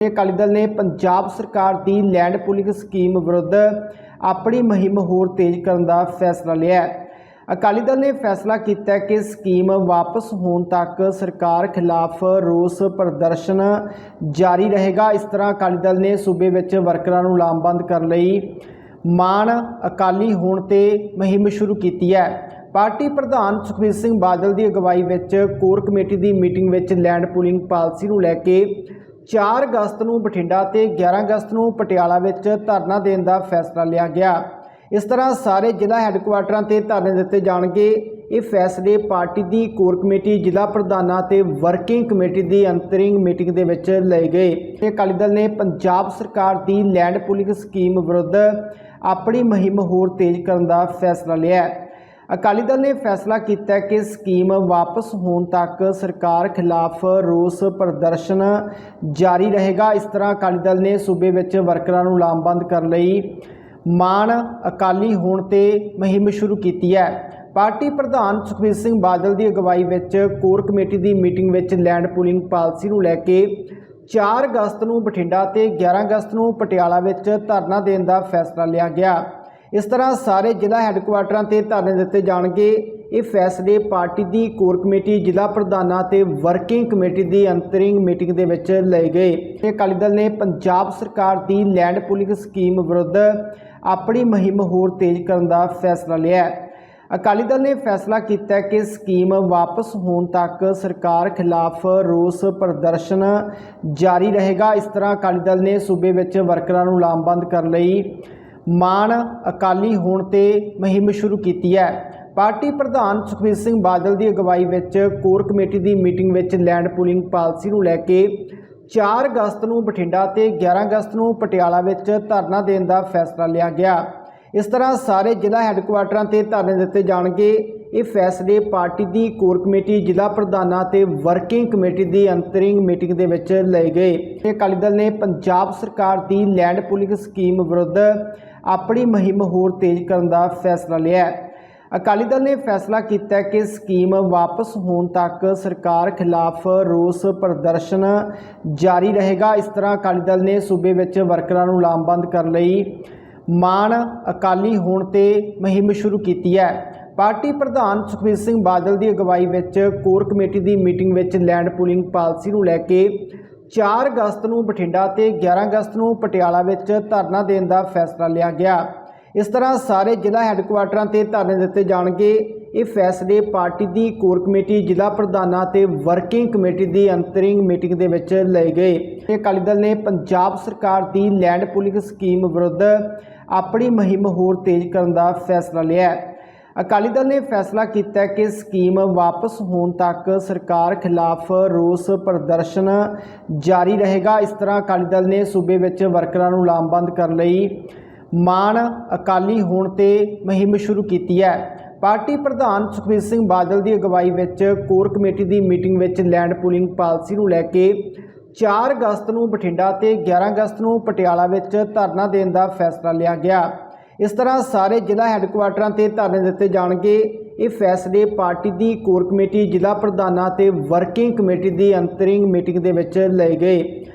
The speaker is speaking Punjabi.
ਅਕਾਲੀ ਦਲ ਨੇ ਪੰਜਾਬ ਸਰਕਾਰ ਦੀ ਲੈਂਡ ਪੁਲਿੰਗ ਸਕੀਮ ਵਿਰੁੱਧ ਆਪਣੀ ਮੁਹਿੰਮ ਹੋਰ ਤੇਜ਼ ਕਰਨ ਦਾ ਫੈਸਲਾ ਲਿਆ ਹੈ। ਅਕਾਲੀ ਦਲ ਨੇ ਫੈਸਲਾ ਕੀਤਾ ਕਿ ਸਕੀਮ ਵਾਪਸ ਹੋਣ ਤੱਕ ਸਰਕਾਰ ਖਿਲਾਫ ਰੋਸ ਪ੍ਰਦਰਸ਼ਨ ਜਾਰੀ ਰਹੇਗਾ। ਇਸ ਤਰ੍ਹਾਂ ਅਕਾਲੀ ਦਲ ਨੇ ਸੂਬੇ ਵਿੱਚ ਵਰਕਰਾਂ ਨੂੰ ਲਾਮਬੰਦ ਕਰਨ ਲਈ ਮਾਨ ਅਕਾਲੀ ਹੋਣ ਤੇ ਮੁਹਿੰਮ ਸ਼ੁਰੂ ਕੀਤੀ ਹੈ। ਪਾਰਟੀ ਪ੍ਰਧਾਨ ਸੁਖਬੀਰ ਸਿੰਘ ਬਾਦਲ ਦੀ ਅਗਵਾਈ ਵਿੱਚ ਕੋਰ ਕਮੇਟੀ ਦੀ ਮੀਟਿੰਗ ਵਿੱਚ ਲੈਂਡ ਪੂਲਿੰਗ ਪਾਲਿਸੀ ਨੂੰ ਲੈ ਕੇ 4 ਅਗਸਤ ਨੂੰ ਬਠਿੰਡਾ ਤੇ 11 ਅਗਸਤ ਨੂੰ ਪਟਿਆਲਾ ਵਿੱਚ ਧਰਨਾ ਦੇਣ ਦਾ ਫੈਸਲਾ ਲਿਆ ਗਿਆ। ਇਸ ਤਰ੍ਹਾਂ ਸਾਰੇ ਜ਼ਿਲ੍ਹਾ ਹੈੱਡਕੁਆਟਰਾਂ ਤੇ ਧਰਨੇ ਦਿੱਤੇ ਜਾਣਗੇ। ਇਹ ਫੈਸਲੇ ਪਾਰਟੀ ਦੀ ਕੋਰ ਕਮੇਟੀ, ਜ਼ਿਲ੍ਹਾ ਪ੍ਰਧਾਨਾਂ ਤੇ ਵਰਕਿੰਗ ਕਮੇਟੀ ਦੀ ਅੰਤਰਿੰਗ ਮੀਟਿੰਗ ਦੇ ਵਿੱਚ ਲਏ ਗਏ। ਇਹ ਅਕਾਲੀ ਦਲ ਨੇ ਪੰਜਾਬ ਸਰਕਾਰ ਦੀ ਲੈਂਡ ਪੁਲਿੰਗ ਸਕੀਮ ਵਿਰੁੱਧ ਆਪਣੀ ਮੁਹਿੰਮ ਹੋਰ ਤੇਜ਼ ਕਰਨ ਦਾ ਫੈਸਲਾ ਲਿਆ। ਹੈ ਅਕਾਲੀ ਦਲ ਨੇ ਫੈਸਲਾ ਕੀਤਾ ਕਿ ਸਕੀਮ ਵਾਪਸ ਹੋਣ ਤੱਕ ਸਰਕਾਰ ਖਿਲਾਫ ਰੋਸ ਪ੍ਰਦਰਸ਼ਨ ਜਾਰੀ ਰਹੇਗਾ। ਇਸ ਤਰ੍ਹਾਂ ਅਕਾਲੀ ਦਲ ਨੇ ਸੂਬੇ ਵਿੱਚ ਵਰਕਰਾਂ ਨੂੰ ਲਾਮਬੰਦ ਕਰਨ ਲਈ ਮਾਨ ਅਕਾਲੀ ਹੋਣ ਤੇ ਮੁਹਿੰਮ ਸ਼ੁਰੂ ਕੀਤੀ ਹੈ। ਪਾਰਟੀ ਪ੍ਰਧਾਨ ਸੁਖਬੀਰ ਸਿੰਘ ਬਾਦਲ ਦੀ ਅਗਵਾਈ ਵਿੱਚ ਕੋਰ ਕਮੇਟੀ ਦੀ ਮੀਟਿੰਗ ਵਿੱਚ ਲੈਂਡ ਪੂਲਿੰਗ ਪਾਲਿਸੀ ਨੂੰ ਲੈ ਕੇ 4 ਅਗਸਤ ਨੂੰ ਬਠਿੰਡਾ ਤੇ 11 ਅਗਸਤ ਨੂੰ ਪਟਿਆਲਾ ਵਿੱਚ ਧਰਨਾ ਦੇਣ ਦਾ ਫੈਸਲਾ ਲਿਆ ਗਿਆ। ਇਸ ਤਰ੍ਹਾਂ ਸਾਰੇ ਜ਼ਿਲ੍ਹਾ ਹੈੱਡਕੁਆਟਰਾਂ ਤੇ ਧਰਨੇ ਦਿੱਤੇ ਜਾਣਗੇ। ਇਹ ਫੈਸਲੇ ਪਾਰਟੀ ਦੀ ਕੋਰ ਕਮੇਟੀ, ਜ਼ਿਲ੍ਹਾ ਪ੍ਰਧਾਨਾਂ ਤੇ ਵਰਕਿੰਗ ਕਮੇਟੀ ਦੀ ਅੰਤਰਿੰਗ ਮੀਟਿੰਗ ਦੇ ਵਿੱਚ ਲਏ ਗਏ। ਇਹ ਅਕਾਲੀ ਦਲ ਨੇ ਪੰਜਾਬ ਸਰਕਾਰ ਦੀ ਲੈਂਡ ਪੁਲਿੰਗ ਸਕੀਮ ਵਿਰੁੱਧ ਆਪਣੀ ਮੁਹਿੰਮ ਹੋਰ ਤੇਜ਼ ਕਰਨ ਦਾ ਫੈਸਲਾ ਲਿਆ ਹੈ। ਅਕਾਲੀ ਦਲ ਨੇ ਫੈਸਲਾ ਕੀਤਾ ਕਿ ਸਕੀਮ ਵਾਪਸ ਹੋਣ ਤੱਕ ਸਰਕਾਰ ਖਿਲਾਫ ਰੋਸ ਪ੍ਰਦਰਸ਼ਨ ਜਾਰੀ ਰਹੇਗਾ। ਇਸ ਤਰ੍ਹਾਂ ਅਕਾਲੀ ਦਲ ਨੇ ਸੂਬੇ ਵਿੱਚ ਵਰਕਰਾਂ ਨੂੰ ਲਾਮਬੰਦ ਕਰਨ ਲਈ ਮਾਨ ਅਕਾਲੀ ਹੋਣ ਤੇ ਮੁਹਿੰਮ ਸ਼ੁਰੂ ਕੀਤੀ ਹੈ। ਪਾਰਟੀ ਪ੍ਰਧਾਨ ਸੁਖਬੀਰ ਸਿੰਘ ਬਾਦਲ ਦੀ ਅਗਵਾਈ ਵਿੱਚ ਕੋਰ ਕਮੇਟੀ ਦੀ ਮੀਟਿੰਗ ਵਿੱਚ ਲੈਂਡ ਪੂਲਿੰਗ ਪਾਲਿਸੀ ਨੂੰ ਲੈ ਕੇ 4 ਅਗਸਤ ਨੂੰ ਬਠਿੰਡਾ ਤੇ 11 ਅਗਸਤ ਨੂੰ ਪਟਿਆਲਾ ਵਿੱਚ ਧਰਨਾ ਦੇਣ ਦਾ ਫੈਸਲਾ ਲਿਆ ਗਿਆ। ਇਸ ਤਰ੍ਹਾਂ ਸਾਰੇ ਜ਼ਿਲ੍ਹਾ ਹੈੱਡਕੁਆਟਰਾਂ ਤੇ ਧਰਨੇ ਦਿੱਤੇ ਜਾਣਗੇ। ਇਹ ਫੈਸਲੇ ਪਾਰਟੀ ਦੀ ਕੋਰ ਕਮੇਟੀ, ਜ਼ਿਲ੍ਹਾ ਪ੍ਰਧਾਨਾਂ ਤੇ ਵਰਕਿੰਗ ਕਮੇਟੀ ਦੀ ਅੰਤਰਿੰਗ ਮੀਟਿੰਗ ਦੇ ਵਿੱਚ ਲਏ ਗਏ। ਇਹ ਅਕਾਲੀ ਦਲ ਨੇ ਪੰਜਾਬ ਸਰਕਾਰ ਦੀ ਲੈਂਡ ਪੂਲਿੰਗ ਸਕੀਮ ਵਿਰੁੱਧ ਆਪਣੀ ਮੁਹਿੰਮ ਹੋਰ ਤੇਜ਼ ਕਰਨ ਦਾ ਫੈਸਲਾ ਲਿਆ ਹੈ। ਅਕਾਲੀ ਦਲ ਨੇ ਫੈਸਲਾ ਕੀਤਾ ਕਿ ਸਕੀਮ ਵਾਪਸ ਹੋਣ ਤੱਕ ਸਰਕਾਰ ਖਿਲਾਫ ਰੋਸ ਪ੍ਰਦਰਸ਼ਨ ਜਾਰੀ ਰਹੇਗਾ। ਇਸ ਤਰ੍ਹਾਂ ਅਕਾਲੀ ਦਲ ਨੇ ਸੂਬੇ ਵਿੱਚ ਵਰਕਰਾਂ ਨੂੰ ਲਾਮਬੰਦ ਕਰਨ ਲਈ ਮਾਨ ਅਕਾਲੀ ਹੋਣ ਤੇ ਮੁਹਿੰਮ ਸ਼ੁਰੂ ਕੀਤੀ ਹੈ। ਪਾਰਟੀ ਪ੍ਰਧਾਨ ਸੁਖਬੀਰ ਸਿੰਘ ਬਾਦਲ ਦੀ ਅਗਵਾਈ ਵਿੱਚ ਕੋਰ ਕਮੇਟੀ ਦੀ ਮੀਟਿੰਗ ਵਿੱਚ ਲੈਂਡ ਪੂਲਿੰਗ ਪਾਲਿਸੀ ਨੂੰ ਲੈ ਕੇ 4 ਅਗਸਤ ਨੂੰ ਬਠਿੰਡਾ ਤੇ 11 ਅਗਸਤ ਨੂੰ ਪਟਿਆਲਾ ਵਿੱਚ ਧਰਨਾ ਦੇਣ ਦਾ ਫੈਸਲਾ ਲਿਆ ਗਿਆ। ਇਸ ਤਰ੍ਹਾਂ ਸਾਰੇ ਜ਼ਿਲ੍ਹਾ ਹੈੱਡਕੁਆਟਰਾਂ ਤੇ ਧਰਨੇ ਦਿੱਤੇ ਜਾਣਗੇ। ਇਹ ਫੈਸਲੇ ਪਾਰਟੀ ਦੀ ਕੋਰ ਕਮੇਟੀ, ਜ਼ਿਲ੍ਹਾ ਪ੍ਰਧਾਨਾਂ ਤੇ ਵਰਕਿੰਗ ਕਮੇਟੀ ਦੀ ਅੰਤਰਿੰਗ ਮੀਟਿੰਗ ਦੇ ਵਿੱਚ ਲਏ ਗਏ। ਇਹ ਅਕਾਲੀ ਦਲ ਨੇ ਪੰਜਾਬ ਸਰਕਾਰ ਦੀ ਲੈਂਡ ਪੁਲਿੰਗ ਸਕੀਮ ਵਿਰੁੱਧ ਆਪਣੀ ਮੁਹਿੰਮ ਹੋਰ ਤੇਜ਼ ਕਰਨ ਦਾ ਫੈਸਲਾ ਲਿਆ ਹੈ। ਅਕਾਲੀ ਦਲ ਨੇ ਫੈਸਲਾ ਕੀਤਾ ਕਿ ਸਕੀਮ ਵਾਪਸ ਹੋਣ ਤੱਕ ਸਰਕਾਰ ਖਿਲਾਫ ਰੋਸ ਪ੍ਰਦਰਸ਼ਨ ਜਾਰੀ ਰਹੇਗਾ। ਇਸ ਤਰ੍ਹਾਂ ਅਕਾਲੀ ਦਲ ਨੇ ਸੂਬੇ ਵਿੱਚ ਵਰਕਰਾਂ ਨੂੰ ਲਾਮਬੰਦ ਕਰਨ ਲਈ ਮਾਨ ਅਕਾਲੀ ਹੋਣ ਤੇ ਮੁਹਿੰਮ ਸ਼ੁਰੂ ਕੀਤੀ ਹੈ। ਪਾਰਟੀ ਪ੍ਰਧਾਨ ਸੁਖਬੀਰ ਸਿੰਘ ਬਾਦਲ ਦੀ ਅਗਵਾਈ ਵਿੱਚ ਕੋਰ ਕਮੇਟੀ ਦੀ ਮੀਟਿੰਗ ਵਿੱਚ ਲੈਂਡ ਪੂਲਿੰਗ ਪਾਲਿਸੀ ਨੂੰ ਲੈ ਕੇ 4 ਅਗਸਤ ਨੂੰ ਬਠਿੰਡਾ ਤੇ 11 ਅਗਸਤ ਨੂੰ ਪਟਿਆਲਾ ਵਿੱਚ ਧਰਨਾ ਦੇਣ ਦਾ ਫੈਸਲਾ ਲਿਆ ਗਿਆ। ਇਸ ਤਰ੍ਹਾਂ ਸਾਰੇ ਜ਼ਿਲ੍ਹਾ ਹੈੱਡਕੁਆਟਰਾਂ ਤੇ ਧਰਨੇ ਦਿੱਤੇ ਜਾਣਗੇ। ਇਹ ਫੈਸਲੇ ਪਾਰਟੀ ਦੀ ਕੋਰ ਕਮੇਟੀ, ਜ਼ਿਲ੍ਹਾ ਪ੍ਰਧਾਨਾਂ ਤੇ ਵਰਕਿੰਗ ਕਮੇਟੀ ਦੀ ਅੰਤਰਿੰਗ ਮੀਟਿੰਗ ਦੇ ਵਿੱਚ ਲਏ ਗਏ।